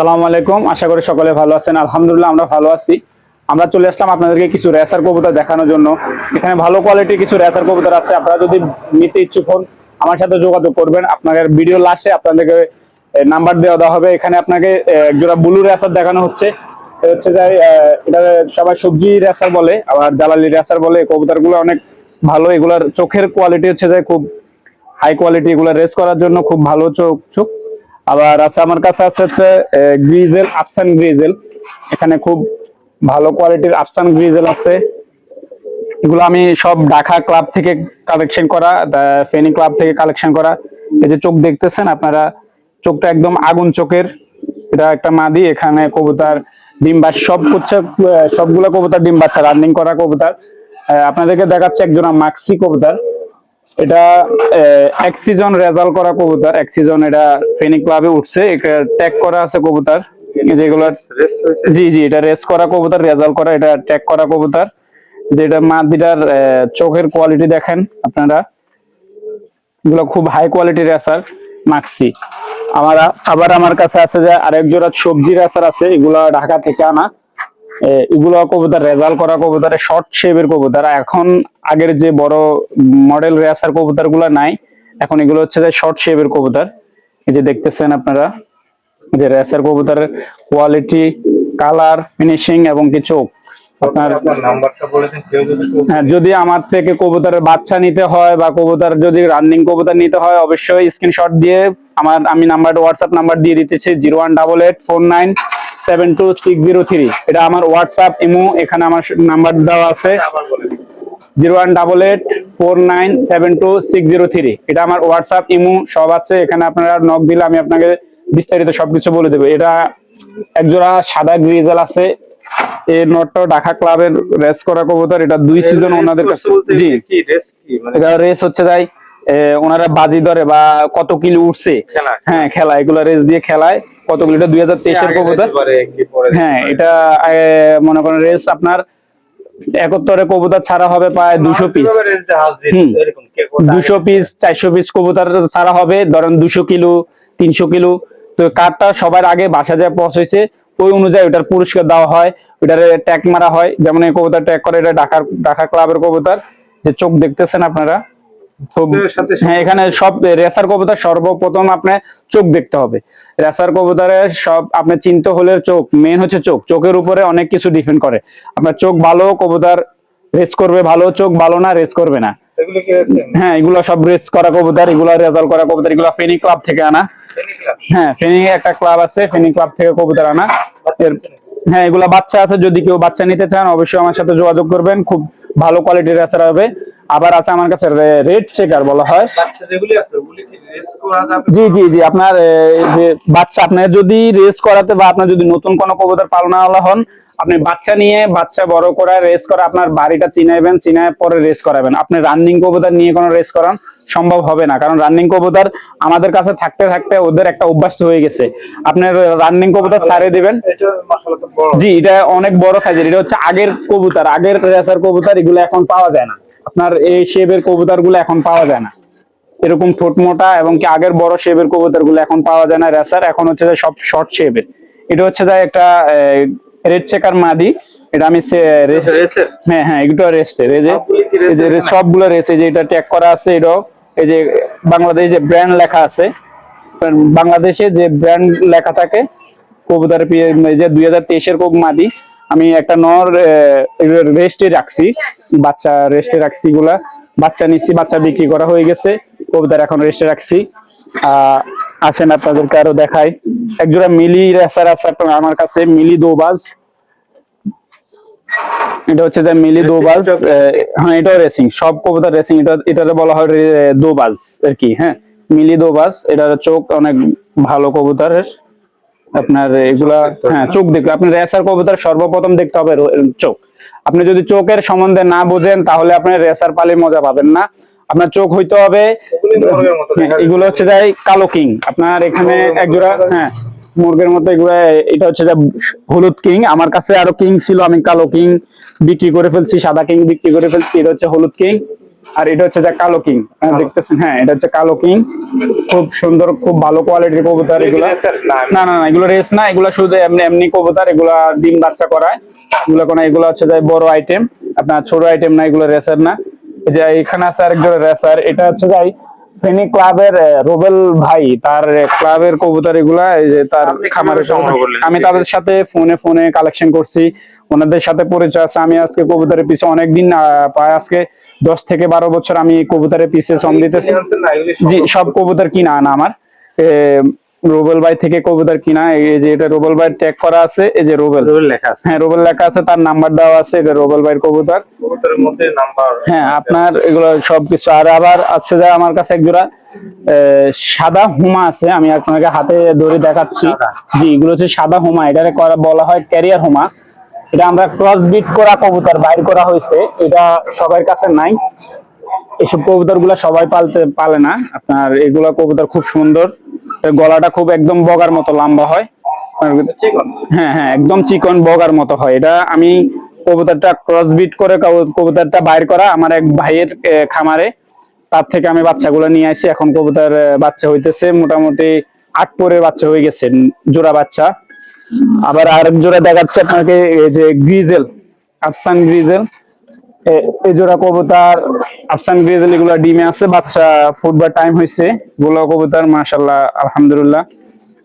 আসসালামু আলাইকুম। আশা করি সকলে ভালো আছেন। আলহামদুলিল্লাহ আমরা ভালো আছি। আমরা চলে আসলাম আপনাদেরকে কিছু রেসার কবুতর দেখানোর জন্য। এখানে ভালো কোয়ালিটির কিছু রেসার কবুতর আছে। আপনারা যদি নিতে ইচ্ছুক হন, আমার সাথে যোগাযোগ করবেন। আপনাদের ভিডিও লাস্টে আপনাদেরকে নাম্বার দেওয়া দেওয়া হবে। এখানে আপনাকে একজোড়া ব্লু রেসার দেখানো হচ্ছে। হচ্ছে যে এটা সবাই সবজি রেসার বলে, আবার জ্বালালি রেসার বলে। কবুতরগুলো অনেক ভালো। এগুলার চোখের কোয়ালিটি হচ্ছে যে খুব হাই কোয়ালিটি এগুলো রেস করার জন্য খুব ভালো চোখ চোখ। আবার আছে আমার কাছে আছে হচ্ছে গ্রিজেল আফসান গ্রিজেল এখানে খুব ভালো কোয়ালিটির আফসান গ্রিজেল আছে। এগুলো আমি সব ঢাকা ক্লাব থেকে কালেকশন করা ফেনী ক্লাব থেকে কালেকশন করা। এই যে চোখ দেখতেছেন আপনারা, চোখটা একদম আগুন চোখের। এটা একটা মাদি, এখানে কবুতর, ডিম বাস সব করছে সবগুলো কবুতর, ডিম বাচ্চা রানিং করা কবুতর। আপনাদেরকে দেখাচ্ছে একজোড়া মাক্সি কবুতর। এটা আহ, এক সিজন রেজাল্ট করা কবুতর। এক সিজন এটা ফেনী ক্লাবে উঠছে। এটা ট্যাগ করা আছে কবুতর। যেগুলো জি জি এটা রেস করা কবুতর রেজাল্ট করা এটা ট্যাগ করা কবুতর। যেটা মাদিটার চোখের কোয়ালিটি দেখেন আপনারা। এগুলো খুব হাই কোয়ালিটির রেসার মাক্সি আমার আবার আমার কাছে আছে যে আরেক জোড়া সবজি রেসার আছে এগুলো ঢাকা থেকে আনা। এগুলো কবুতর রেজাল্ট করা কবুতর শর্ট শেপের কবুতর। এখন আগের যে বড় মডেল রেসার কবুতরগুলো নাই এখন এগুলো হচ্ছে যে শর্ট শেপের কবুতর। এই যে দেখতেছেন আপনারা যে রেসার কবুতরের কোয়ালিটি কালার ফিনিশিং এবং কি চোখ আপনার যদি হ্যাঁ যদি আমার থেকে কবুতরের বাচ্চা নিতে হয় বা কবুতর যদি রানিং কবুতর নিতে হয় অবশ্যই স্ক্রিনশট দিয়ে আমার আমি নাম্বারটা হোয়াটসঅ্যাপ নাম্বার দিয়ে দিতেছি zero one double eight four nine seven two six zero three এটা আমার হোয়াটসঅ্যাপ ইমো এখানে আমার নাম্বার দেওয়া আছে। দিন zero one double eight four nine seven two six zero three. এটা আমার হোয়াটসঅ্যাপ ইমো সব আছে। এখানে আপনারা নক দিলে আমি আপনাকে বিস্তারিত সবকিছু বলে দেবো। এটা একজোড়া সাদা গ্রিজেল আছে। এই নটটাও ঢাকা ক্লাবের রেস করা কবুতর। এটা দুই সিজন ওনাদের কাছে। জি। মানে এটা রেস হচ্ছে এ, ওনারা বাজি ধরে বা কত কিলো উঠছে হ্যাঁ খেলা এগুলো রেস দিয়ে খেলায়। কত কিলো? এটা দুই হাজার তেইশের কবুতর। হ্যাঁ এটা মনে করেন রেস আপনার একত্তরে কবুতর ছাড়া হবে প্রায় দুশো পিস দুশো পিস চারশো পিস কবুতর ছাড়া হবে ধরেন দুশো কিলো তিনশো কিলো। তো কাঠটা সবার আগে বাসা যায় হয়েছে ওই অনুযায়ী ওটার পুরস্কার দেওয়া হয় ওটার ট্যাগ মারা হয়। যেমন এই কবুতর ট্যাগ করে এটা ঢাকার ঢাকা ক্লাবের কবুতর। যে চোখ দেখতেছেন আপনারা হ্যাঁ এখানে সব রেসার কবুতর সর্বপ্রথম আপনার চোখ দেখতে হবে। রেসার কবুতরের সব আপনি চিনতে হলে চোখ মেন হচ্ছে চোখ। চোখের উপরে অনেক কিছু ডিপেন্ড করে। আপনার চোখ ভালো কবুতর রেস করবে ভালো চোখ ভালো না রেস করবে না। হ্যাঁ এগুলো সব রেস করা কবুতর এগুলো রেজাল্ট করা কবুতর এগুলো ফেনী ক্লাব থেকে আনা। হ্যাঁ ফেনী একটা ক্লাব আছে ফেনী ক্লাব থেকে কবুতর আনা। হ্যাঁ এগুলা বাচ্চা আছে যদি কেউ বাচ্চা নিতে চান অবশ্যই আমার সাথে যোগাযোগ করবেন। খুব ভালো কোয়ালিটির রেসার হবে। আবার আছে আমার কাছে রেড চেকার বলা হয়। জি জি জি আপনার যে বাচ্চা আপনার যদি রেস করাতে বা আপনার যদি নতুন কোনো কবুতর পালনাওয়ালা হন আপনি বাচ্চা নিয়ে বাচ্চা বড় করা রেস করা আপনার বাড়িটা চিনাইবেন চিনায় পরে রেস করাবেন। আপনি রানিং কবুতর নিয়ে কোনো রেস করান সম্ভব হবে না। কারণ রানিং কবুতর আমাদের কাছে থাকতে থাকতে ওদের একটা অভ্যাস হয়ে গেছে। আপনার রানিং কবুতর ছাড়িয়ে দিবেন। জি এটা অনেক বড় সাইজের এটা হচ্ছে আগের কবুতর আগের রেসার কবুতর এগুলো এখন পাওয়া যায় না। আপনার এই শেপের কবুতরগুলো এখন পাওয়া যায় না। এরকম ঠোঁট মোটা এবং কি আগের বড় শেপের কবুতরগুলো এখন পাওয়া যায় না রেসার এখন হচ্ছে যে সব শর্ট শেপের। এটা হচ্ছে যে একটা রেড চেকার মাদি এটা আমি হ্যাঁ হ্যাঁ এগুলো রেস্টে এই যে সবগুলো রেসে যে এটা ট্যাগ করা আছে এটাও এই যে বাংলাদেশ যে ব্র্যান্ড লেখা আছে বাংলাদেশে যে ব্র্যান্ড লেখা থাকে কবুতর যে দুই হাজার তেইশের কব মাদি আমি একটা নর রেস্টে রাখছি। বাচ্চা রেস্টে রাখছি গুলা বাচ্চা নিচ্ছি বাচ্চা বিক্রি করা হয়ে গেছে। কবিতার এখন রেস্টে রাখছি। আহ আসেন আপনাদেরকে আরও দেখাই। একজোড়া মিলি রেসার আছে আমার কাছে মিলি দোবাজ। এটা হচ্ছে যে মিলি দোবাজ হ্যাঁ এটাও রেসিং সব কবুতর রেসিং এটা এটারে বলা হয় দোবাজ আর কি হ্যাঁ। মিলি দোবাজ এটার চোখ অনেক ভালো কবুতরের। আপনার এগুলা হ্যাঁ চোখ দেখতে আপনি রেসার কবুতর সর্বপ্রথম দেখতে হবে চোখ। আপনি যদি চোখের সম্বন্ধে না বোঝেন তাহলে আপনি রেসার পালে মজা পাবেন না। আপনার চোখ হইতে হবে এগুলি হ্যাঁ। এগুলো হচ্ছে যাই কালো কিং। আপনার এখানে একজোড়া হ্যাঁ মুরগের মতো এগুলো এটা হচ্ছে যে হলুদ কিং। আমার কাছে আরও কিং ছিল আমি কালো কিং বিক্রি করে ফেলছি সাদা কিং বিক্রি করে ফেলছি এটা হচ্ছে হলুদ কিং। আর এটা হচ্ছে যে কালো কিং। দেখতেছেন? হ্যাঁ এটা হচ্ছে কালো কিং। খুব সুন্দর খুব ভালো কোয়ালিটির কবুতর। এগুলো না, না না এগুলো রেস না এগুলো শুধু এমনি এমনি কবুতর এগুলা ডিম বাচ্চা করায়। এগুলো কোনো এগুলো হচ্ছে যে বড় আইটেম আপনার ছোট আইটেম না এগুলো রেসার না। এই যে এখানে আছে আরেকজন রেসার এটা হচ্ছে যাই ফেনি ক্লাবের রোবেল ভাই। তার ক্লাবের কবুতর এগুলা এই যে তার খামারের? আমি তাদের সাথে ফোনে ফোনে কালেকশন করছি। ওনাদের সাথে পরিচয় আছে। আমি আজকে কবুতরের পিছে অনেকদিন আজকে। দশ থেকে বারো বছর আমি কবুতরের পিছে শ্রম দিতেছি। জি সব- কবুতর কিনা আনা আমার। রোবেল ভাই থেকে কবুতর কিনা এই যে এটা রোবেল ভাই ট্যাগ করা আছে এই যে রোবেল। রোবেল লেখা আছে। হ্যাঁ রোবেল লেখা আছে তার নাম্বার দেওয়া আছে এটা রোবেল ভাইয়ের কবুতর। কবুতরের মধ্যে নাম্বার হ্যাঁ আপনার এগুলো সবকিছু আর আবার আছে যে আমার কাছে এক জোড়া সাদা হুমা আছে আমি আপনাকে হাতে ধরে দেখাচ্ছি। জি এগুলো হচ্ছে সাদা হুমা এটাকে করা বলা হয় ক্যারিয়ার হুমা। এটা আমরা ক্রস বিট করা কবুতর বাইর করা হয়েছে। এটা সবার কাছে নাই। এসব কবুতরগুলা সবাই পালতে পালে না। আপনার এগুলা কবুতর খুব সুন্দর। গলাটা খুব একদম বগার মতো লম্বা হয়। হ্যাঁ হ্যাঁ একদম চিকন বগার মতো হয়। এটা আমি কবুতরটা ক্রস বিট করে কবু- কবুতরটা বাইর করা আমার এক ভাইয়ের খামারে। তার থেকে আমি বাচ্চাগুলো নিয়ে আসি। এখন কবুতর বাচ্চা হইতেছে মোটামুটি আট পরে বাচ্চা হয়ে গেছে জোড়া বাচ্চা। আবার আরেক জোড়া দেখাচ্ছে আপনাকে এই যে গ্রিজেল আফসান গ্রিজেল এই জোড়া কবুতর আফসান গ্রিজেল এগুলো ডিমে আছে বাচ্চা ফুটবার টাইম হয়েছে এগুলো কবুতর মাশাল্লাহ আলহামদুলিল্লাহ।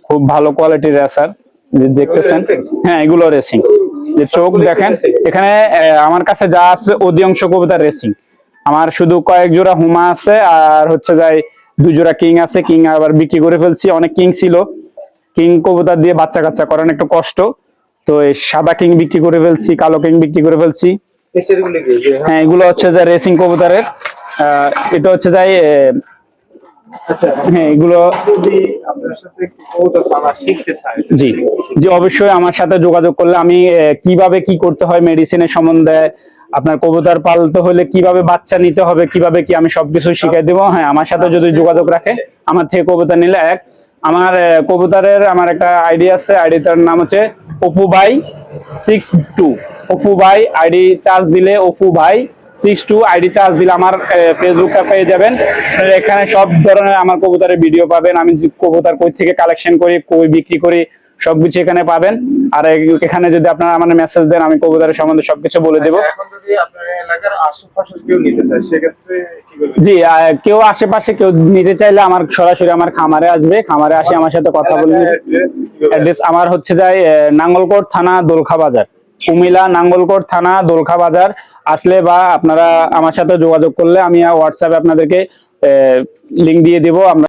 খুব ভালো কোয়ালিটির রেসার যে দেখতেছেন। হ্যাঁ এগুলো রেসিং যে চোখ দেখেন এখানে আমার কাছে যা আছে অধিকাংশ কবুতর রেসিং আমার শুধু কয়েক জোড়া হুমা আছে আর হচ্ছে যাই দুই জোড়া কিং আছে। কিং আবার বিক্রি করে ফেলছি। অনেক কিং ছিল। কিং কবুতর দিয়ে বাচ্চা কাচ্চা করান একটু কষ্ট। তো এই সাদা কিং বিক্রি করে ফেলছি কালো কিং বিক্রি করে ফেলছি। নিচেরগুলি কি? যে হ্যাঁ। এগুলো হচ্ছে যে রেসিং কবুতরের। এটা হচ্ছে যাই হ্যাঁ এগুলো জি। জি অবশ্যই আমার সাথে যোগাযোগ করলে আমি কীভাবে কি করতে হয় মেডিসিনের সম্বন্ধে আপনার কবুতর পালতে হলে কীভাবে বাচ্চা নিতে হবে, কীভাবে কি আমি সবকিছু শিখাই দেবো? হ্যাঁ আমার সাথে যদি যোগাযোগ রাখে, আমার থেকে কবুতর নিলে এক। আমার কবুতরের আমার একটা আইডি আছে আইডিটার নাম হচ্ছে Apu by six two. Apu by ID charge দিলে অপু ভাই সিক্স টু আইডি চার্জ দিলে আমার ফেসবুকটা পেয়ে যাবেন। এখানে সব ধরনের আমার কবুতরের ভিডিও পাবেন। আমি কবুতর কই থেকে কালেকশন করি, কই বিক্রি করি সবকিছু এখানে পাবেন। আর এখানে যদি আপনারা আমার মেসেজ দেন আমি কবুতরের সম্বন্ধে সবকিছু বলে দেবো। করবে জি কেউ আশেপাশে কেউ নিতে চাইলে আমার সরাসরি আমার খামারে আসবে। খামারে আসে আমার সাথে কথা বলে অ্যাড্রেস অ্যাড্রেস আমার হচ্ছে যাই নাঙ্গলকোট থানা দোলখা বাজার। কুমিল্লা নাঙ্গলকোট থানা দোলখা বাজার। আসলে বা আপনারা আমার সাথে যোগাযোগ করলে আমি হোয়াটসঅ্যাপে আপনাদেরকে লিংক দিয়ে দিব। আমরা